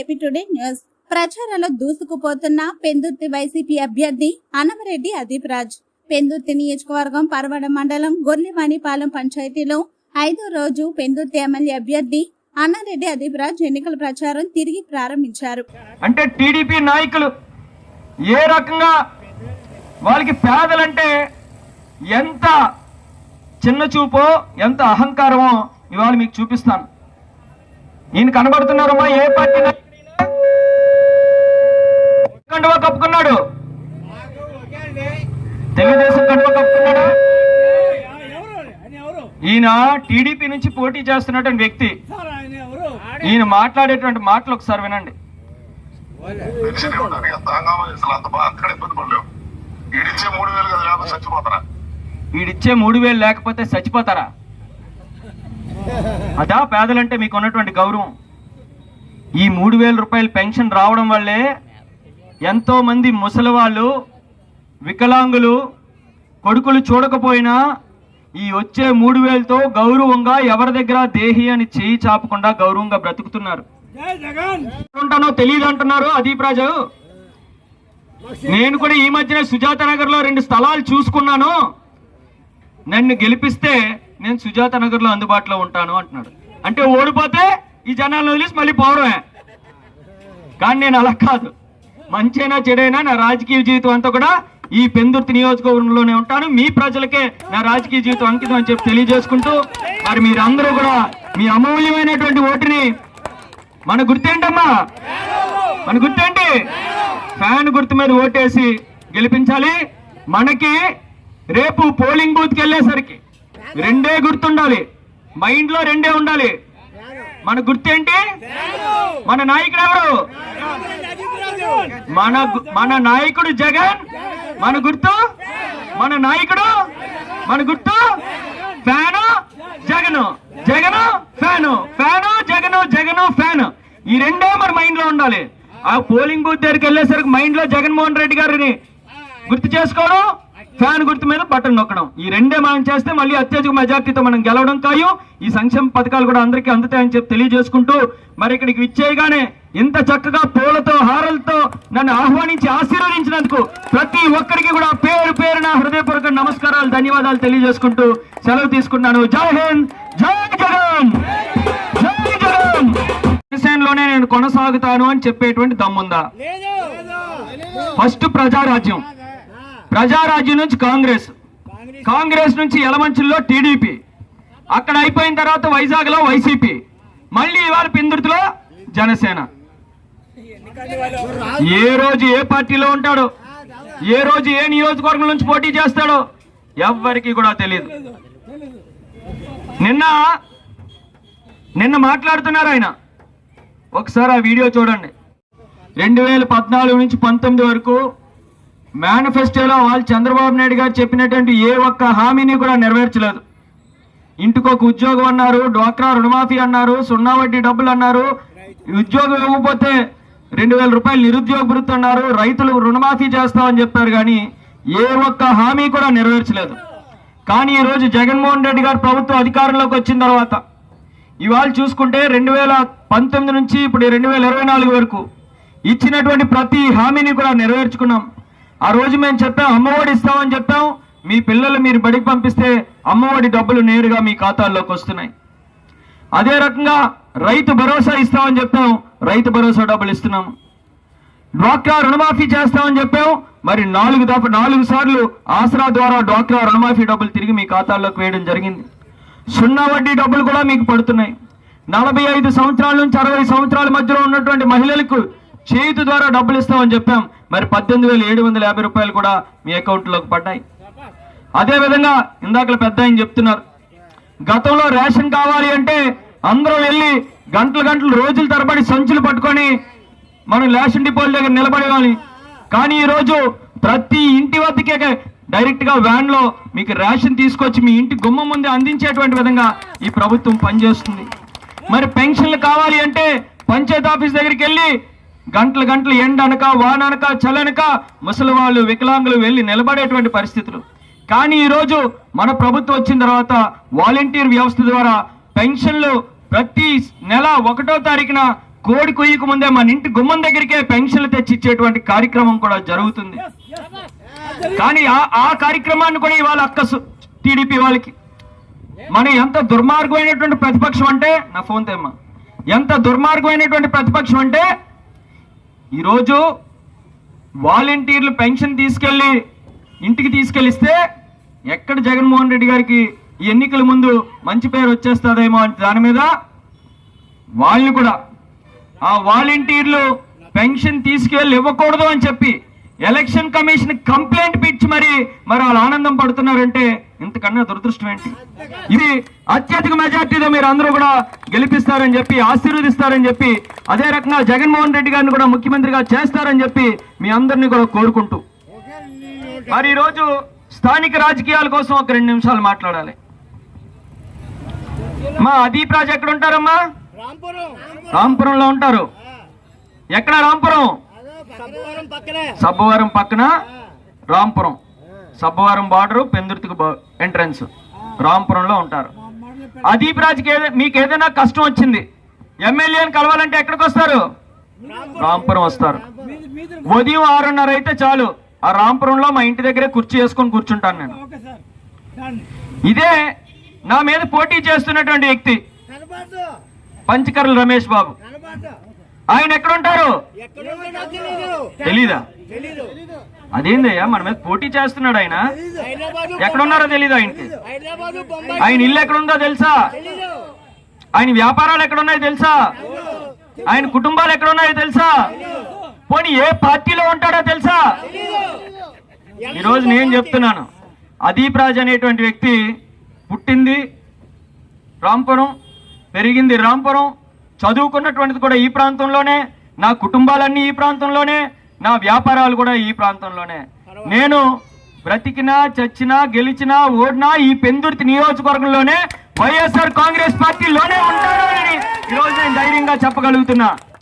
AP today news. ప్రచారంలో దూసుకుపోతున్న Pendurthi YCP అభ్యర్థి అనమరెడ్డి అదీప్రాజ్ పెందుర్తి నియోజకవర్గం పరవడ మండలం గొర్లివాణిపాలెం పంచాయతీలో ఐదో రోజు పెందుర్తి ఎమ్మెల్యే అభ్యర్థి అన్నారెడ్డి అదీప్రాజ్ ఎన్నికల ప్రచారం తిరిగి ప్రారంభించారు. అంటే టీడీపీ నాయకులు ఏ రకంగా వాళ్ళకి పేదలంటే ఎంత చిన్న చూపో ఎంత అహంకారమో ఇవాళ మీకు చూపిస్తాను. నేను కనబడుతున్నారమ్మా ఏ పార్టీ కండువా కప్పుకున్నాడు. తెలుగుదేశం కండువా కప్పుకున్నాడా? ఈయన టీడీపీ నుంచి పోటీ చేస్తున్నటువంటి వ్యక్తి. ఈయన మాట్లాడేటువంటి మాటలు ఒకసారి వినండి. వీడిచ్చే మూడు వేలు లేకపోతే చచ్చిపోతారా? అదా పేదలంటే మీకు ఉన్నటువంటి గౌరవం. ఈ మూడు వేల రూపాయల పెన్షన్ రావడం వల్లే ఎంతో మంది ముసలి వాళ్ళు వికలాంగులు కొడుకులు చూడకపోయినా ఈ వచ్చే మూడు వేలతో గౌరవంగా ఎవరి దగ్గర దేహి అని చేయి చాపకుండా గౌరవంగా బ్రతుకుతున్నారు. ఉంటానో తెలియదు అంటున్నారు అదీప్ రాజు. నేను కూడా ఈ మధ్యనే సుజాత నగర్లో రెండు స్థలాలు చూసుకున్నాను. నన్ను గెలిపిస్తే నేను సుజాత నగర్లో అందుబాటులో ఉంటాను అంటున్నాడు. అంటే ఓడిపోతే ఈ జనాలను వదిలేసి మళ్ళీ పోవడమే. కానీ నేను అలా కాదు. మంచైనా చెడైనా నా రాజకీయ జీవితం అంతా కూడా ఈ పెందుర్తి నియోజకవర్గంలోనే ఉంటాను. మీ ప్రజలకే నా రాజకీయ జీవితం అంకితం అని చెప్పి తెలియజేసుకుంటూ మరి మీరందరూ కూడా మీ అమూల్యమైనటువంటి ఓటుని మన గుర్తేంటమ్మా? మన గుర్తేంటి? ఫ్యాన్ గుర్తు మీద ఓటేసి గెలిపించాలి. మనకి రేపు పోలింగ్ బూత్కి వెళ్ళేసరికి రెండే గుర్తుండాలి. మైండ్లో రెండే ఉండాలి. మన గుర్తేంటి? మన నాయకుడు ఎవరు? మన మన నాయకుడు జగన్? మన గుర్తు? మన నాయకుడు? మన గుర్తు? Fan? Jagan. Jagan? Fan. Fan? Jagan? Jagan? Fan. ఈ రెండే మన మైండ్లో ఉండాలి. ఆ పోలింగ్ బూత్ దగ్గరికి వెళ్ళేసరికి మైండ్లో జగన్మోహన్ రెడ్డి గారిని గుర్తు చేసుకోవడం ఫ్యాన్ గుర్తు మీద బటన్ నొక్కడం. ఈ రెండే మనం చేస్తే మళ్ళీ అత్యధిక మెజార్టీతో మనం గెలవడం ఖాయం ఈ సంక్షేమ పథకాలు కూడా అందరికీ అందుతాయని చెప్పి తెలియజేసుకుంటూ మరి ఇక్కడికి విచ్చేయగానే ఇంత చక్కగా పూలతో హారలతో నన్ను ఆహ్వానించి ఆశీర్వదించినందుకు ప్రతి ఒక్కరికి కూడా పేరు పేరున హృదయపూర్వక నమస్కారాలు ధన్యవాదాలు తెలియజేసుకుంటూ సెలవు తీసుకున్నాను. జై హింద్ జై జగన్! జై జగన్! జనసేనలోనే నేను కొనసాగుతాను అని చెప్పేటువంటి దమ్ముందా? ఫస్ట్ ప్రజారాజ్యం. ప్రజారాజ్యం నుంచి కాంగ్రెస్. కాంగ్రెస్ నుంచి ఎలమంచుల్లో టీడీపీ. అక్కడ అయిపోయిన తర్వాత వైజాగ్లో వైసీపీ. మళ్ళీ ఇవాళ పిందుర్తిలో జనసేన. ఏ రోజు ఏ పార్టీలో ఉంటాడో ఏ రోజు ఏ నియోజకవర్గం నుంచి పోటీ చేస్తాడో ఎవ్వరికి కూడా తెలియదు నిన్న నిన్న మాట్లాడుతున్నారు ఆయన. ఒకసారి ఆ వీడియో చూడండి. రెండు వేల పద్నాలుగు నుంచి పంతొమ్మిది వరకు మేనిఫెస్టోలో వాళ్ళు చంద్రబాబు నాయుడు గారు చెప్పినటువంటి ఏ ఒక్క హామీని కూడా నెరవేర్చలేదు. ఇంటికొక ఉద్యోగం అన్నారు డ్వాక్రా రుణమాఫీ అన్నారు సున్నా వడ్డీ డబ్బులు అన్నారు. ఉద్యోగం ఇవ్వకపోతే రెండు వేల రూపాయలు నిరుద్యోగ భృతి అన్నారు. రైతులు రుణమాఫీ చేస్తామని చెప్పారు కానీ ఏ ఒక్క హామీ కూడా నెరవేర్చలేదు. కానీ ఈరోజు జగన్మోహన్ రెడ్డి గారు ప్రభుత్వం అధికారంలోకి వచ్చిన తర్వాత ఇవాళ చూసుకుంటే రెండు వేల పంతొమ్మిది నుంచి ఇప్పుడు రెండు వేల ఇరవై నాలుగు వరకు ఇచ్చినటువంటి ప్రతి హామీని కూడా నెరవేర్చుకున్నాం. ఆ రోజు మేము చెప్పాం అమ్మఒడి ఇస్తామని చెప్పాం. మీ పిల్లలు మీరు బడికి పంపిస్తే అమ్మఒడి డబ్బులు నేరుగా మీ ఖాతాల్లోకి వస్తున్నాయి. అదే రకంగా రైతు భరోసా ఇస్తామని చెప్పాం. రైతు భరోసా డబ్బులు ఇస్తున్నాము డ్వాక్రా రుణమాఫీ చేస్తామని చెప్పాం మరి నాలుగు దఫ నాలుగు సార్లు ఆసరా ద్వారా డ్వాక్రా రుణమాఫీ డబ్బులు తిరిగి మీ ఖాతాల్లోకి వేయడం జరిగింది. సున్నా వడ్డీ డబ్బులు కూడా మీకు పడుతున్నాయి. నలభై ఐదు సంవత్సరాల నుంచి అరవై సంవత్సరాల మధ్యలో ఉన్నటువంటి మహిళలకు చేతి ద్వారా డబ్బులు ఇస్తామని చెప్పాం. మరి పద్దెనిమిది వేల ఏడు వందల యాభై రూపాయలు కూడా మీ అకౌంట్లోకి పడ్డాయి. అదేవిధంగా ఇందాకలు ఇందాక పెద్ద ఆయన చెప్తున్నారు. గతంలో రేషన్ కావాలి అంటే అందరూ వెళ్ళి గంటలు గంటలు రోజుల తరబడి సంచులు పట్టుకొని మనం రేషన్ డిపోల దగ్గర నిలబడేవాలి కానీ ఈరోజు ప్రతి ఇంటి వద్దకే డైరెక్ట్గా వ్యాన్లో మీకు రేషన్ తీసుకొచ్చి మీ ఇంటి గుమ్మ ముందే అందించేటువంటి విధంగా ఈ ప్రభుత్వం పనిచేస్తుంది. మరి పెన్షన్లు కావాలి అంటే పంచాయత్ ఆఫీస్ దగ్గరికి వెళ్ళి గంటలు గంటలు ఎండ అనక వాన అనక చలనక ముసలి వాళ్ళు వికలాంగులు వెళ్ళి నిలబడేటువంటి పరిస్థితులు. కానీ ఈరోజు మన ప్రభుత్వం వచ్చిన తర్వాత వాలంటీర్ వ్యవస్థ ద్వారా పెన్షన్లు ప్రతి నెల ఒకటో తారీఖున కోడి కొయ్యకు ముందే మన ఇంటి గుమ్మం దగ్గరికే పెన్షన్లు తెచ్చి ఇచ్చేటువంటి కార్యక్రమం కూడా జరుగుతుంది. కానీ ఆ ఆ కార్యక్రమాన్ని కూడా ఇవాళ అక్క టీడీపీ వాళ్ళకి. మనం ఎంత దుర్మార్గమైనటువంటి ప్రతిపక్షం అంటే నా ఫోన్ తెమ్మా. ఎంత దుర్మార్గమైనటువంటి ప్రతిపక్షం అంటే ఈరోజు వాలంటీర్లు పెన్షన్ తీసుకెళ్ళి ఇంటికి తీసుకెళ్ళిస్తే ఎక్కడ జగన్మోహన్ రెడ్డి గారికి ఈ ఎన్నికల ముందు మంచి పేరు వచ్చేస్తుందేమో అని దాని మీద వాళ్ళని కూడా ఆ వాలంటీర్లు పెన్షన్ తీసుకెళ్ళి ఇవ్వకూడదు అని చెప్పి ఎలక్షన్ కమిషన్ కంప్లైంట్ పిచ్చి మరి మరి వాళ్ళు ఆనందం పడుతున్నారంటే ఇంతకన్నా దురదృష్టం ఏంటి? ఇది అత్యధిక మెజార్టీతో మీరు అందరూ కూడా గెలిపిస్తారని చెప్పి ఆశీర్వదిస్తారని చెప్పి అదే రకంగా జగన్మోహన్ రెడ్డి గారిని కూడా ముఖ్యమంత్రిగా చేస్తారని చెప్పి మీ అందరినీ కూడా కోరుకుంటూ. మరి ఈరోజు స్థానిక రాజకీయాల కోసం ఒక రెండు నిమిషాలు మాట్లాడాలి. మా అదీప్ రాజు ఎక్కడ ఉంటారమ్మా రాంపురం. రాంపురంలో ఉంటారు. ఎక్కడ రాంపురం? సబ్బవరం పక్కనే. రాంపురం. సబ్బవరం బార్డర్ పెందుర్తికి ఎంట్రన్స్. రాంపురంలో ఉంటారు. అదీప్ రాజుకి మీకు ఏదైనా కష్టం వచ్చింది ఎమ్మెల్యేని కలవాలంటే ఎక్కడికి వస్తారు? రాంపురం. వస్తారు. ఉదయం ఆరున్నర అయితే చాలు. ఆ రాంపురంలో మా ఇంటి దగ్గరే కుర్చీ వేసుకొని కూర్చుంటాను నేను. ఇదే నా మీద పోటీ చేస్తున్నటువంటి వ్యక్తి పంచకర్ల రమేష్ బాబు. ఆయన ఎక్కడ ఉంటారు ఎక్కడ ఉందో తెలీదు. అదేందయ్యా మన మీద పోటీ చేస్తున్నాడు ఆయన. హైదరాబాద్ ఎక్కడ ఉన్నారో తెలీదు ఆయనకి? ఆయన ఇల్లు ఎక్కడ ఉందో తెలుసా ఆయన వ్యాపారాలు ఎక్కడ ఉన్నాయో తెలుసా ఆయన కుటుంబాలు ఎక్కడ ఉన్నాయో తెలుసా పోనీ ఏ పార్టీలో ఉంటాడో తెలుసా? ఈ రోజు నేను చెప్తున్నాను. అదీప్ రాజ్ అనేటువంటి వ్యక్తి పుట్టింది రాంపురం పెరిగింది రాంపురం. చదువుకున్నటువంటిది కూడా ఈ ప్రాంతంలోనే నా కుటుంబాలన్నీ ఈ ప్రాంతంలోనే నా వ్యాపారాలు కూడా ఈ ప్రాంతంలోనే. నేను బ్రతికినా చచ్చినా గెలిచినా ఓడినా ఈ పెందుర్తి నియోజకవర్గంలోనే వైఎస్ఆర్ కాంగ్రెస్ పార్టీలోనే ఉంటాను అని ఈరోజు నేను ధైర్యంగా చెప్పగలుగుతున్నా.